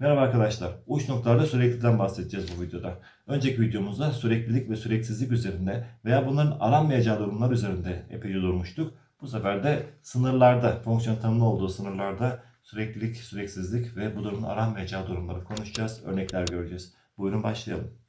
Merhaba arkadaşlar. Uç noktalarda süreklilikten bahsedeceğiz bu videoda. Önceki videomuzda süreklilik ve süreksizlik üzerinde veya bunların aranmayacağı durumlar üzerinde epeyce durmuştuk. Bu sefer de sınırlarda, fonksiyon tanımlı olduğu sınırlarda süreklilik, süreksizlik ve bu durumun aranmayacağı durumları konuşacağız. Örnekler göreceğiz. Buyurun başlayalım.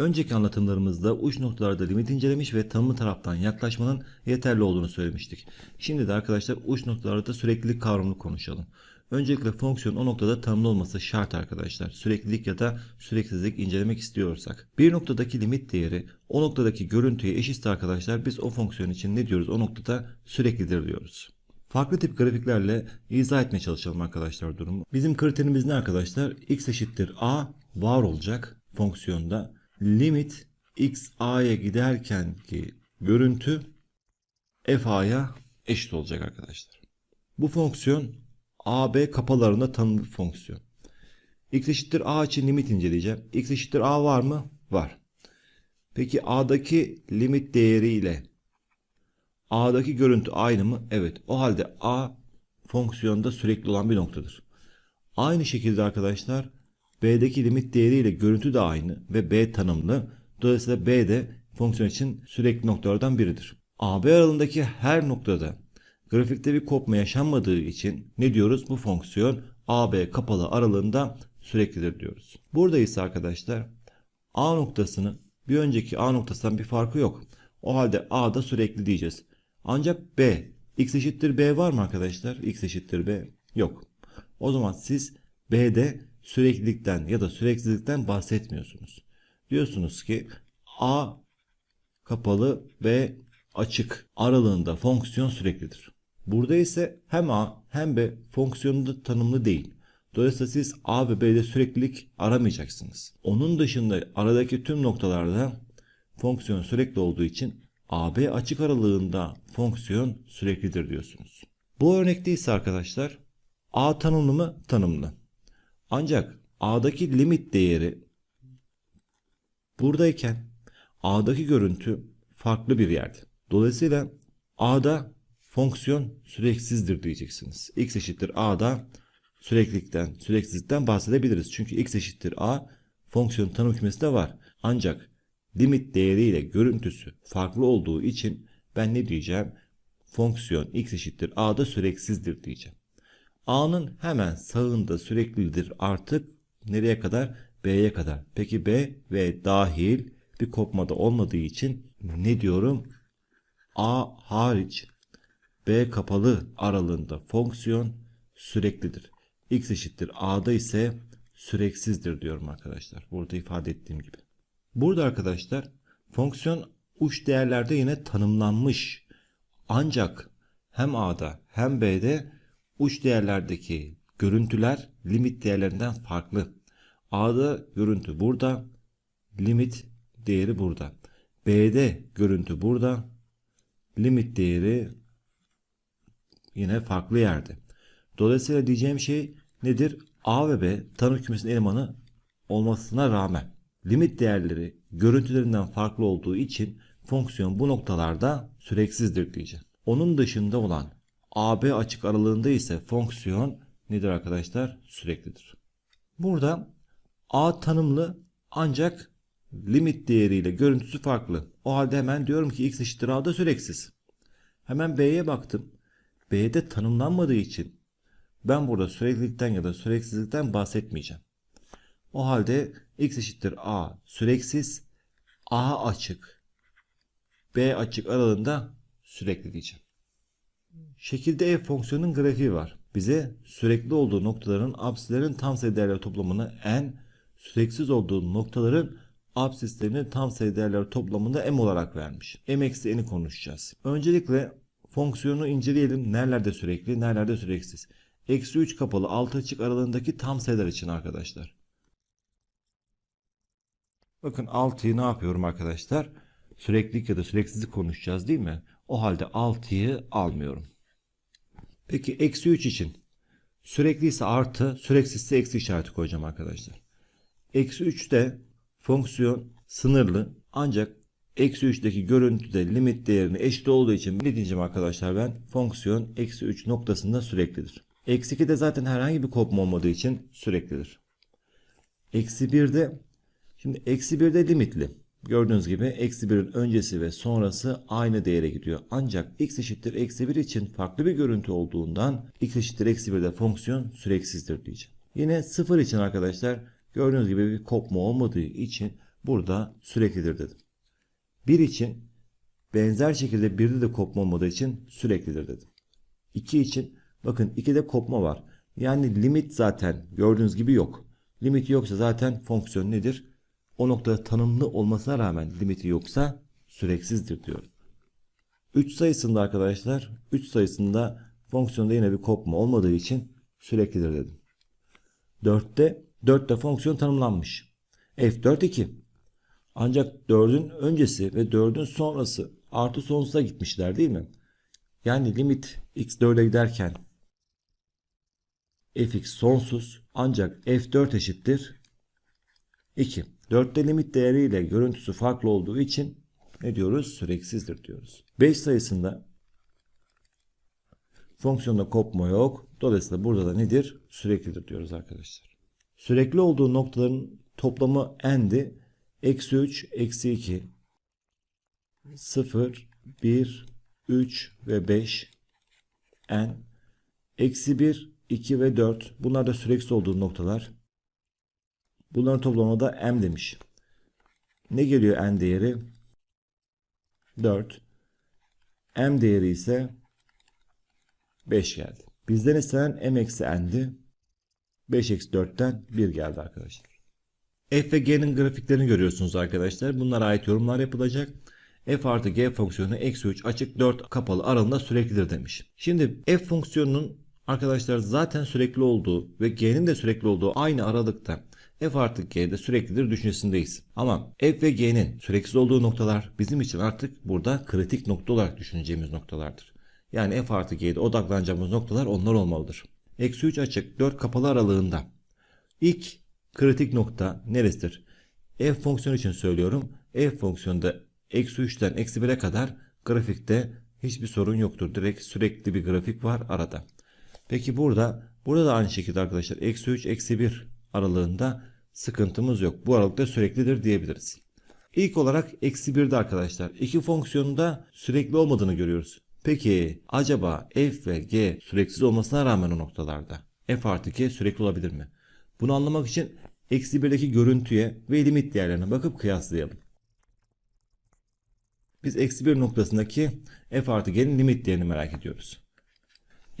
Önceki anlatımlarımızda uç noktalarda limit incelemiş ve tanımlı taraftan yaklaşmanın yeterli olduğunu söylemiştik. Şimdi de arkadaşlar uç noktalarda süreklilik kavramını konuşalım. Öncelikle fonksiyon o noktada tanımlı olması şart arkadaşlar. Süreklilik ya da süreksizlik incelemek istiyorsak. Bir noktadaki limit değeri o noktadaki görüntüye eşitse arkadaşlar biz o fonksiyon için ne diyoruz? O noktada süreklidir diyoruz. Farklı tip grafiklerle izah etmeye çalışalım arkadaşlar durumu. Bizim kriterimiz ne arkadaşlar? x eşittir a var olacak fonksiyonda. Limit x a'ya giderken ki görüntü f a'ya eşit olacak arkadaşlar. Bu fonksiyon a b kapalarında tanımlı fonksiyon. x eşittir a için limit inceleyeceğim. x eşittir a var mı? Var. Peki a'daki limit değeriyle A'daki görüntü aynı mı? Evet. O halde A fonksiyonda sürekli olan bir noktadır. Aynı şekilde arkadaşlar B'deki limit değeriyle görüntü de aynı ve B tanımlı. Dolayısıyla B de fonksiyon için sürekli noktalardan biridir. AB aralığındaki her noktada grafikte bir kopma yaşanmadığı için ne diyoruz? Bu fonksiyon AB kapalı aralığında süreklidir diyoruz. Burada ise arkadaşlar A noktasının bir önceki A noktasından bir farkı yok. O halde A'da sürekli diyeceğiz. Ancak B, x eşittir B var mı arkadaşlar? x eşittir B yok. O zaman siz B'de süreklilikten ya da süreksizlikten bahsetmiyorsunuz. Diyorsunuz ki A kapalı B açık aralığında fonksiyon süreklidir. Burada ise hem A hem B fonksiyonunda tanımlı değil. Dolayısıyla siz A ve B'de süreklilik aramayacaksınız. Onun dışında aradaki tüm noktalarda fonksiyon sürekli olduğu için AB açık aralığında fonksiyon süreklidir diyorsunuz. Bu örnekte ise arkadaşlar A tanımlı mı? Tanımlı. Ancak A'daki limit değeri buradayken A'daki görüntü farklı bir yerde. Dolayısıyla A'da fonksiyon süreksizdir diyeceksiniz. X eşittir A'da süreklilikten, süreksizlikten bahsedebiliriz. Çünkü X eşittir A fonksiyon tanım kümesi de var. Ancak limit değeriyle görüntüsü farklı olduğu için ben ne diyeceğim? Fonksiyon x eşittir a'da süreksizdir diyeceğim. A'nın hemen sağında süreklidir artık nereye kadar? b'ye kadar. Peki b ve dahil bir kopmada olmadığı için ne diyorum? a hariç b kapalı aralığında fonksiyon süreklidir. x eşittir a'da ise süreksizdir diyorum arkadaşlar. Burada ifade ettiğim gibi. Burada arkadaşlar fonksiyon uç değerlerde yine tanımlanmış. Ancak hem A'da hem B'de uç değerlerdeki görüntüler limit değerlerinden farklı. A'da görüntü burada, limit değeri burada. B'de görüntü burada, limit değeri yine farklı yerde. Dolayısıyla diyeceğim şey nedir? A ve B tanım kümesinin elemanı olmasına rağmen limit değerleri görüntülerinden farklı olduğu için fonksiyon bu noktalarda süreksizdir diyeceğim. Onun dışında olan AB açık aralığında ise fonksiyon nedir arkadaşlar? Süreklidir. Burada A tanımlı ancak limit değeriyle görüntüsü farklı. O halde hemen diyorum ki x eşittir A'da süreksiz. Hemen B'ye baktım. B'de tanımlanmadığı için ben burada süreklilikten ya da süreksizlikten bahsetmeyeceğim. O halde x eşittir a süreksiz a açık b açık aralığında sürekli diyeceğim. Şekilde f fonksiyonunun grafiği var. Bize sürekli olduğu noktaların absislerin tam sayı değerleri toplamını n, süreksiz olduğu noktaların absislerinin tam sayı değerleri toplamında m olarak vermiş. m eksi n'i konuşacağız. Öncelikle fonksiyonu inceleyelim. Nerelerde sürekli, nerelerde süreksiz. Eksi 3 kapalı 6 açık aralığındaki tam sayılar için arkadaşlar. Bakın 6'yı ne yapıyorum arkadaşlar? Süreklilik ya da süreksizlik konuşacağız değil mi? O halde 6'yı almıyorum. Peki eksi 3 için sürekli ise artı süreksizse eksi işareti koyacağım arkadaşlar. Eksi 3'te fonksiyon sınırlı ancak eksi 3'teki görüntüde limit değerini eşit olduğu için ne diyeceğim arkadaşlar ben fonksiyon eksi 3 noktasında süreklidir. Eksi 2'de zaten herhangi bir kopma olmadığı için süreklidir. Eksi 1'de şimdi eksi 1'de limitli. Gördüğünüz gibi eksi 1'in öncesi ve sonrası aynı değere gidiyor. Ancak x eşittir eksi 1 için farklı bir görüntü olduğundan x eşittir eksi 1'de fonksiyon süreksizdir diyeceğim. Yine 0 için arkadaşlar gördüğünüz gibi bir kopma olmadığı için burada süreklidir dedim. 1 için benzer şekilde 1'de de kopma olmadığı için süreklidir dedim. 2 için bakın 2'de kopma var. Yani limit zaten gördüğünüz gibi yok. Limiti yoksa zaten fonksiyon nedir? O noktada tanımlı olmasına rağmen limiti yoksa süreksizdir diyorum. 3 sayısında arkadaşlar 3 sayısında fonksiyonda yine bir kopma olmadığı için süreklidir dedim. 4'te 4'te fonksiyon tanımlanmış. F4 2. Ancak 4'ün öncesi ve 4'ün sonrası artı sonsuza gitmişler değil mi? Yani limit x 4'e giderken fx sonsuz ancak f4 eşittir 2. 4'te limit değeriyle görüntüsü farklı olduğu için ne diyoruz? Süreksizdir diyoruz. 5 sayısında fonksiyonda kopma yok. Dolayısıyla burada da nedir? Süreklidir diyoruz arkadaşlar. Sürekli olduğu noktaların toplamı n'di. Eksi 3, eksi 2, 0, 1, 3 ve 5 n. Eksi 1, 2 ve 4. Bunlar da süreksiz olduğu noktalar. Bunların toplamı da m demiş. Ne geliyor n değeri? 4. m değeri ise 5 geldi. Bizden istenen m eksi n'di. 5 eksi 4'ten 1 geldi arkadaşlar. F ve G'nin grafiklerini görüyorsunuz arkadaşlar. Bunlara ait yorumlar yapılacak. F artı G fonksiyonu eksi 3 açık 4 kapalı aralığında süreklidir demiş. Şimdi F fonksiyonunun arkadaşlar zaten sürekli olduğu ve G'nin de sürekli olduğu aynı aralıkta f artı g'de süreklidir düşüncesindeyiz. Ama f ve g'nin süreksiz olduğu noktalar bizim için artık burada kritik nokta olarak düşüneceğimiz noktalardır. Yani f artı g'de odaklanacağımız noktalar onlar olmalıdır. Eksi 3 açık 4 kapalı aralığında ilk kritik nokta neresidir? f fonksiyonu için söylüyorum. f fonksiyonda eksi 3'ten eksi 1'e kadar grafikte hiçbir sorun yoktur. Direkt sürekli bir grafik var arada. Peki burada burada da aynı şekilde arkadaşlar eksi 3 eksi 1 aralığında sıkıntımız yok. Bu aralıkta süreklidir diyebiliriz. İlk olarak eksi 1'de arkadaşlar iki fonksiyonda sürekli olmadığını görüyoruz. Peki acaba f ve g süreksiz olmasına rağmen o noktalarda f artı g sürekli olabilir mi? Bunu anlamak için eksi 1'deki görüntüye ve limit değerlerine bakıp kıyaslayalım. Biz eksi 1 noktasındaki f artı g'nin limit değerini merak ediyoruz.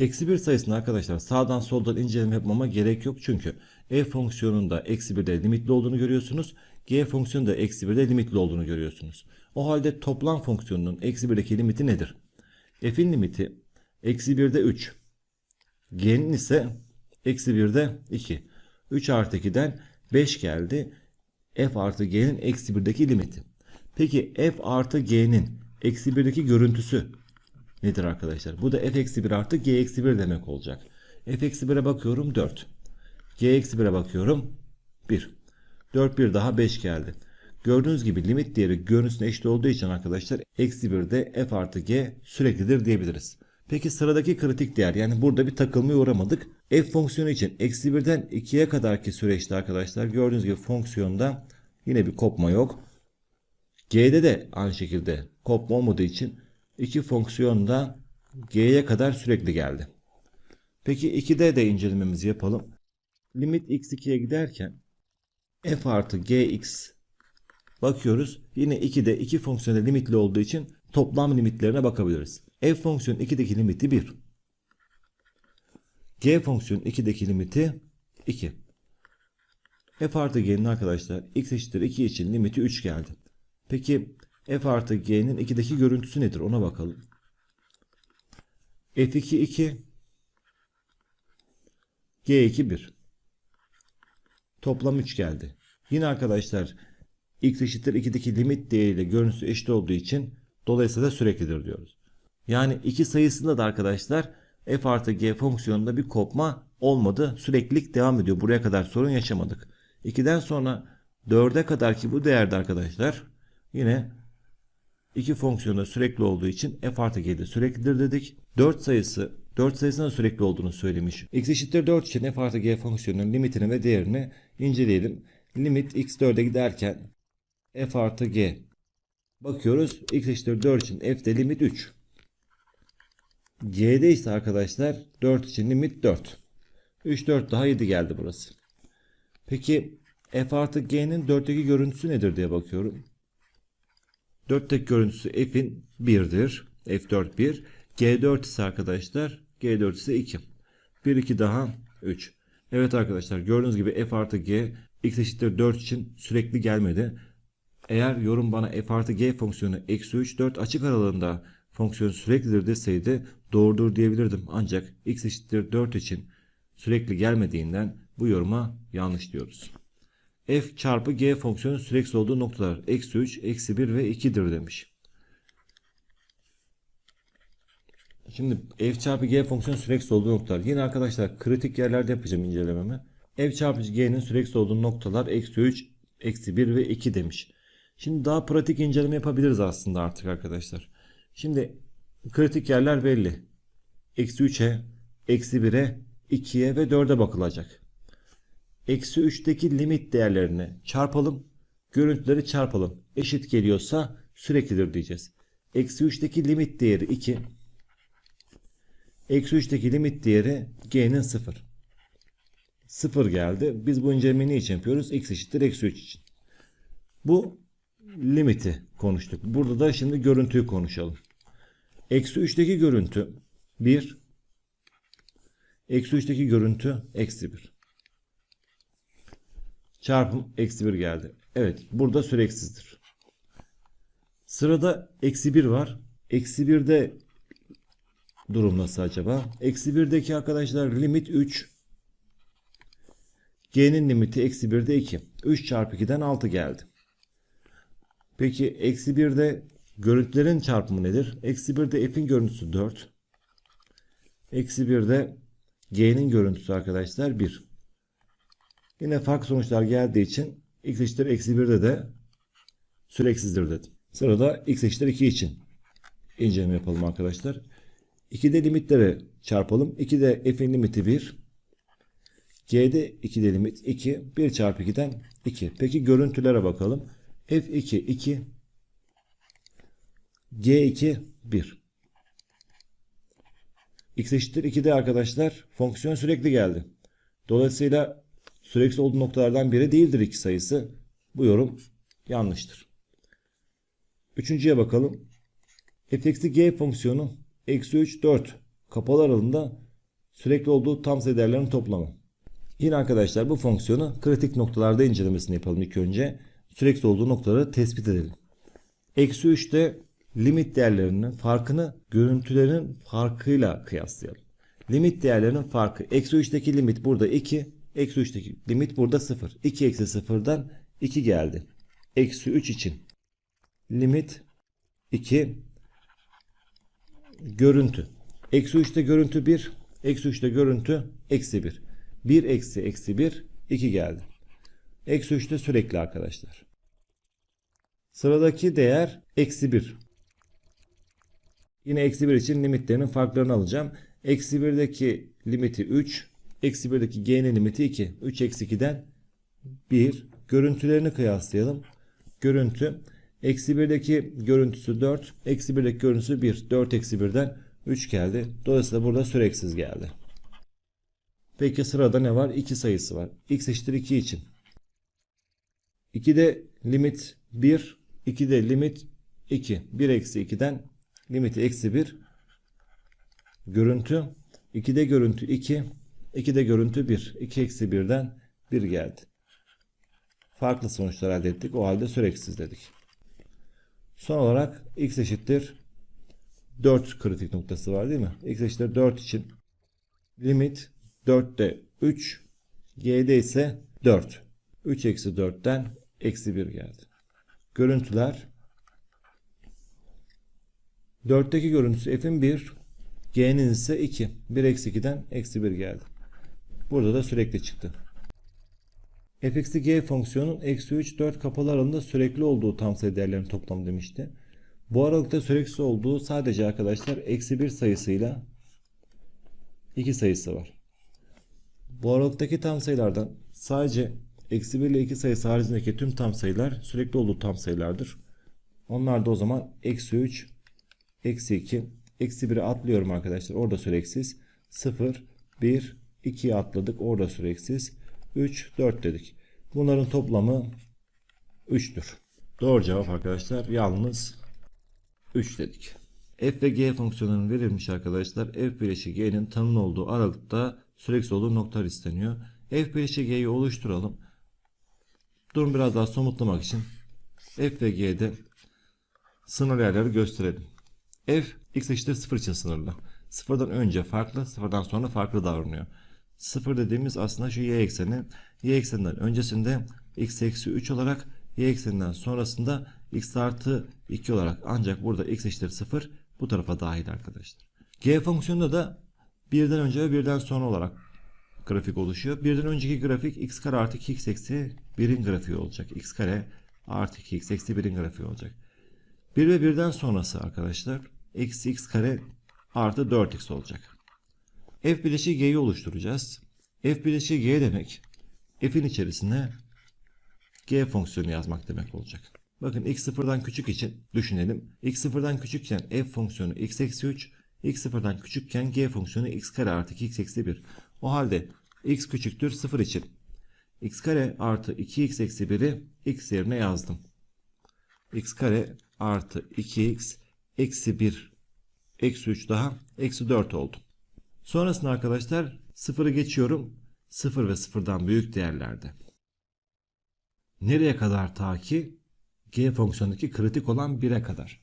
Eksi 1 sayısını arkadaşlar sağdan soldan inceleme yapmama gerek yok çünkü f fonksiyonunda eksi 1'de limitli olduğunu görüyorsunuz. g fonksiyonunda eksi 1'de limitli olduğunu görüyorsunuz. O halde toplam fonksiyonunun eksi 1'deki limiti nedir? f'in limiti eksi 1'de 3. g'nin ise eksi 1'de 2. 3 artı 2'den 5 geldi. f artı g'nin eksi 1'deki limiti. Peki f artı g'nin eksi 1'deki görüntüsü nedir arkadaşlar? Bu da f eksi 1 artı g eksi 1 demek olacak. f eksi 1'e bakıyorum 4. g eksi 1'e bakıyorum 1. 4 1 daha 5 geldi. Gördüğünüz gibi limit değeri görüntüsüne eşit olduğu için arkadaşlar eksi 1'de f artı g süreklidir diyebiliriz. Peki sıradaki kritik değer yani burada bir takılmaya uğramadık. f fonksiyonu için eksi 1'den 2'ye kadarki süreçte arkadaşlar gördüğünüz gibi fonksiyonda yine bir kopma yok. G'de de aynı şekilde kopma olmadığı için iki fonksiyon da G'ye kadar sürekli geldi. Peki 2'de de incelememizi yapalım. Limit x2'ye giderken f artı gx bakıyoruz. Yine 2'de iki fonksiyonda limitli olduğu için toplam limitlerine bakabiliriz. f fonksiyonu 2'deki limiti 1. g fonksiyonu 2'deki limiti 2. f artı g'nin arkadaşlar x eşittir 2 için limiti 3 geldi. Peki f artı g'nin 2'deki görüntüsü nedir ona bakalım. f2 2 g2 1 toplam 3 geldi. Yine arkadaşlar x eşittir 2'deki limit değeriyle görüntüsü eşit olduğu için dolayısıyla süreklidir diyoruz. Yani iki sayısında da arkadaşlar f artı g fonksiyonunda bir kopma olmadı. Süreklilik devam ediyor. Buraya kadar sorun yaşamadık. 2'den sonra 4'e kadar ki bu değerde arkadaşlar yine iki fonksiyonda sürekli olduğu için f artı g'de süreklidir dedik. 4 sayısı 4 sayısının da sürekli olduğunu söylemiş. x eşittir 4 için f artı g fonksiyonunun limitini ve değerini inceleyelim. Limit x 4'e giderken f artı g bakıyoruz. x eşittir 4 için f'de limit 3. g'de ise arkadaşlar 4 için limit 4. 3 4 daha 7 geldi burası. Peki f artı g'nin 4'teki görüntüsü nedir diye bakıyorum. 4'teki görüntüsü f'in 1'dir. f4 1. g4 ise arkadaşlar g4 ise 2. 1 2 daha 3. Evet arkadaşlar gördüğünüz gibi f artı g x eşittir 4 için sürekli gelmedi. Eğer yorum bana f artı g fonksiyonu eksi 3 4 açık aralığında fonksiyon süreklidir deseydi doğrudur diyebilirdim. Ancak x eşittir 4 için sürekli gelmediğinden bu yoruma yanlış diyoruz. F çarpı g fonksiyonu sürekli olduğu noktalar eksi 3, eksi 1 ve 2'dir demiş. Şimdi f çarpı g fonksiyonu sürekli olduğu noktalar. Yine arkadaşlar kritik yerlerde yapacağım incelememi. f çarpı g'nin sürekli olduğu noktalar eksi 3, eksi 1 ve 2 demiş. Şimdi daha pratik inceleme yapabiliriz aslında artık arkadaşlar. Şimdi kritik yerler belli. Eksi 3'e, eksi 1'e, 2'ye ve 4'e bakılacak. Eksi 3'teki limit değerlerini çarpalım. Görüntüleri çarpalım. Eşit geliyorsa süreklidir diyeceğiz. Eksi 3'teki limit değeri 2. Eksi 3'teki limit değeri g'nin 0. 0 geldi. Biz bu incelemeyi için yapıyoruz? x eşittir eksi 3 için. Bu limiti konuştuk. Burada da şimdi görüntüyü konuşalım. Eksi 3'teki görüntü 1. Eksi 3'teki görüntü eksi 1. Çarpım eksi 1 geldi. Evet burada süreksizdir. Sırada eksi 1 var. Eksi 1'de durum nasıl acaba? Eksi 1'deki arkadaşlar limit 3. G'nin limiti eksi 1'de 2. 3 çarpı 2'den 6 geldi. Peki eksi 1'de görüntülerin çarpımı nedir? Eksi 1'de f'in görüntüsü 4. Eksi 1'de g'nin görüntüsü arkadaşlar 1. Yine farklı sonuçlar geldiği için x eşittir eksi 1'de de süreksizdir dedim. Sırada x eşittir 2 için inceleme yapalım arkadaşlar. 2'de limitleri çarpalım. 2'de f'in limiti 1. G'de 2'de limit 2. 1 çarpı 2'den 2. Peki görüntülere bakalım. F2 2. G2 1. X eşittir 2'de arkadaşlar fonksiyon sürekli geldi. Dolayısıyla süreksiz olduğu noktalardan biri değildir iki sayısı. Bu yorum yanlıştır. Üçüncüye bakalım. f g fonksiyonu eksi 3 4 kapalı aralığında sürekli olduğu tam sayı değerlerinin toplamı. Yine arkadaşlar bu fonksiyonu kritik noktalarda incelemesini yapalım ilk önce. Sürekli olduğu noktaları tespit edelim. Eksi 3'te limit değerlerinin farkını görüntülerin farkıyla kıyaslayalım. Limit değerlerinin farkı. Eksi 3'teki limit burada 2. Eksi 3'teki limit burada 0. 2 eksi 0'dan 2 geldi. Eksi 3 için limit 2 görüntü. Eksi 3'te görüntü 1. Eksi 3'te görüntü eksi 1. 1 eksi eksi 1 2 geldi. Eksi 3'te sürekli arkadaşlar. Sıradaki değer eksi 1. Yine eksi 1 için limitlerinin farklarını alacağım. Eksi 1'deki limiti 3. Eksi 1'deki g'nin limiti 2. 3 eksi 2'den 1. Görüntülerini kıyaslayalım. Görüntü. Eksi 1'deki görüntüsü 4. Eksi 1'deki görüntüsü 1. 4 eksi 1'den 3 geldi. Dolayısıyla burada süreksiz geldi. Peki sırada ne var? 2 sayısı var. x eşittir 2 için. 2'de limit 1. 2'de limit 2. 1 eksi 2'den limiti eksi 1. Görüntü. 2'de görüntü 2. 2'de görüntü 1. 2 eksi 1'den 1 geldi. Farklı sonuçlar elde ettik. O halde süreksiz dedik. Son olarak x eşittir 4 kritik noktası var değil mi? x eşittir 4 için limit 4'te 3 g'de ise 4. 3 eksi 4'ten eksi 1 geldi. Görüntüler 4'teki görüntüsü f'in 1 g'nin ise 2. 1 eksi 2'den eksi 1 geldi. Burada da sürekli çıktı. f eksi g fonksiyonun eksi 3 4 kapalı aralığında sürekli olduğu tam sayı değerlerinin toplamı demişti. Bu aralıkta sürekli olduğu sadece arkadaşlar eksi 1 sayısıyla 2 sayısı var. Bu aralıktaki tam sayılardan sadece eksi 1 ile 2 sayısı haricindeki tüm tam sayılar sürekli olduğu tam sayılardır. Onlar da o zaman eksi 3, eksi 2, eksi 1'i atlıyorum arkadaşlar. Orada süreksiz. 0, 1, 2'yi atladık. Orada süreksiz. 3, 4 dedik. Bunların toplamı 3'tür. Doğru cevap arkadaşlar yalnız 3 dedik. f ve g fonksiyonlarının verilmiş arkadaşlar. f bileşik g'nin tanımlı olduğu aralıkta süreksiz olduğu noktalar isteniyor. f bileşik g'yi oluşturalım. Durum biraz daha somutlamak için f ve g'de sınır yerleri gösterelim. f x eşittir 0 için sınırlı. Sıfırdan önce farklı, sıfırdan sonra farklı davranıyor. Sıfır dediğimiz aslında şu y ekseni. Y ekseninden öncesinde x eksi 3 olarak, y ekseninden sonrasında x artı 2 olarak. Ancak burada x eşittir 0 bu tarafa dahil arkadaşlar. G fonksiyonunda da birden önce ve birden sonra olarak grafik oluşuyor. Birden önceki grafik x kare artı 2x eksi 1'in grafiği olacak. x kare artı 2x eksi 1'in grafiği olacak. 1 ve 1'den sonrası arkadaşlar eksi x kare artı 4x olacak. F bileşiği G'yi oluşturacağız. F bileşiği G demek F'in içerisine G fonksiyonu yazmak demek olacak. Bakın x sıfırdan küçük için düşünelim. x sıfırdan küçükken f fonksiyonu x eksi 3, x sıfırdan küçükken g fonksiyonu x kare artı 2x eksi 1. O halde x küçüktür 0 için x kare artı 2x eksi 1'i x yerine yazdım. x kare artı 2x eksi 1 eksi 3 daha eksi 4 oldu. Sonrasında arkadaşlar 0'ı geçiyorum. 0 ve 0'dan büyük değerlerde. Nereye kadar ta ki g fonksiyonundaki kritik olan 1'e kadar.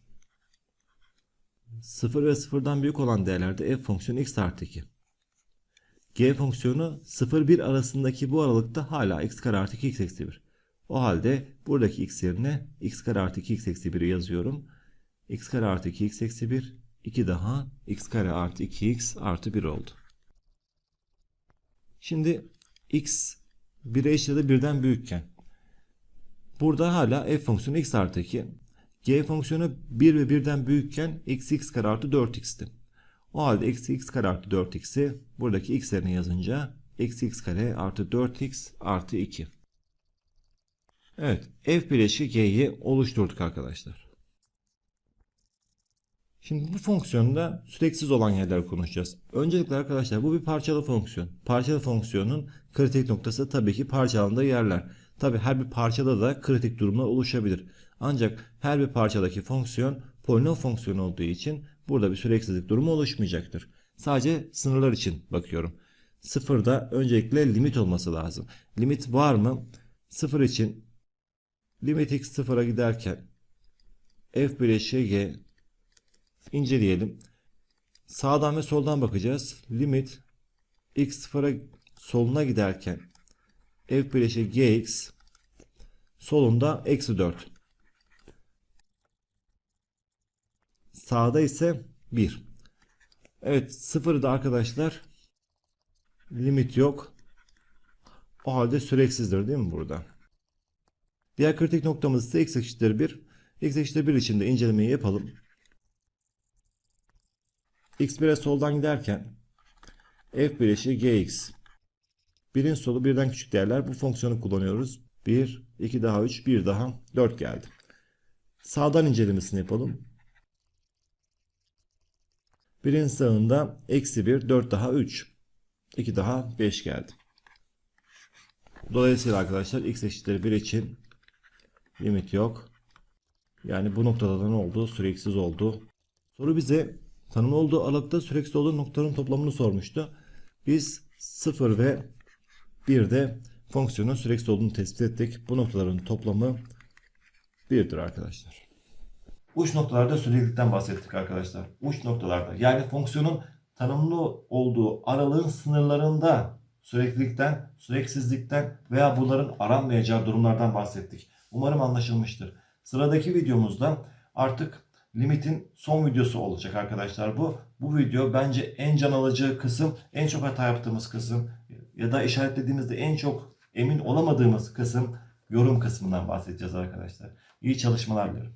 0 ve 0'dan büyük olan değerlerde f fonksiyonu x artı 2. g fonksiyonu 0-1 arasındaki bu aralıkta hala x kare artı 2x eksi 1. O halde buradaki x yerine x kare artı 2x eksi 1'i yazıyorum. x kare artı 2x eksi 1 2 daha x kare artı 2x artı 1 oldu. Şimdi x 1'e eşit ya da 1'den büyükken burada hala f fonksiyonu x artı 2 g fonksiyonu 1 ve 1'den büyükken eksi x kare artı 4x'ti. O halde eksi x kare artı 4x'i buradaki x yazınca eksi x kare artı 4x artı 2. Evet f bileşiği g'yi oluşturduk arkadaşlar. Şimdi bu fonksiyonda süreksiz olan yerler konuşacağız. Öncelikle arkadaşlar bu bir parçalı fonksiyon. Parçalı fonksiyonun kritik noktası tabii ki parçalandığı yerler. Tabii her bir parçada da kritik durumlar oluşabilir. Ancak her bir parçadaki fonksiyon polinom fonksiyonu olduğu için burada bir süreksizlik durumu oluşmayacaktır. Sadece sınırlar için bakıyorum. Sıfırda öncelikle limit olması lazım. Limit var mı? Sıfır için limit x sıfıra giderken f bileşiği g inceleyelim. Sağdan ve soldan bakacağız. Limit x sıfıra soluna giderken f bileşiği gx solunda eksi 4. Sağda ise 1. Evet sıfırda arkadaşlar limit yok. O halde süreksizdir değil mi burada? Diğer kritik noktamız ise x eşittir 1. x eşittir 1 için de incelemeyi yapalım. X1'e soldan giderken f bileşiği gx. Birin solu birden küçük değerler bu fonksiyonu kullanıyoruz. 1, 2 daha 3, 1 daha 4 geldi. Sağdan incelemesini yapalım. Birin sağında eksi 1, 4 daha 3, 2 daha 5 geldi. Dolayısıyla arkadaşlar x eşittir 1 için limit yok. Yani bu noktada da ne oldu? Süreksiz oldu. Soru bize tanımlı olduğu aralıkta süreksiz olduğu noktaların toplamını sormuştu. Biz 0 ve 1'de fonksiyonun süreksiz olduğunu tespit ettik. Bu noktaların toplamı 1'dir arkadaşlar. Uç noktalarda süreklilikten bahsettik arkadaşlar. Uç noktalarda yani fonksiyonun tanımlı olduğu aralığın sınırlarında süreklilikten, süreksizlikten veya bunların aranmayacağı durumlardan bahsettik. Umarım anlaşılmıştır. Sıradaki videomuzda artık limitin son videosu olacak arkadaşlar bu. Bu video bence en can alıcı kısım, en çok hata yaptığımız kısım ya da işaretlediğimizde en çok Emin olamadığımız kısım yorum kısmından bahsedeceğiz arkadaşlar. İyi çalışmalar diliyorum.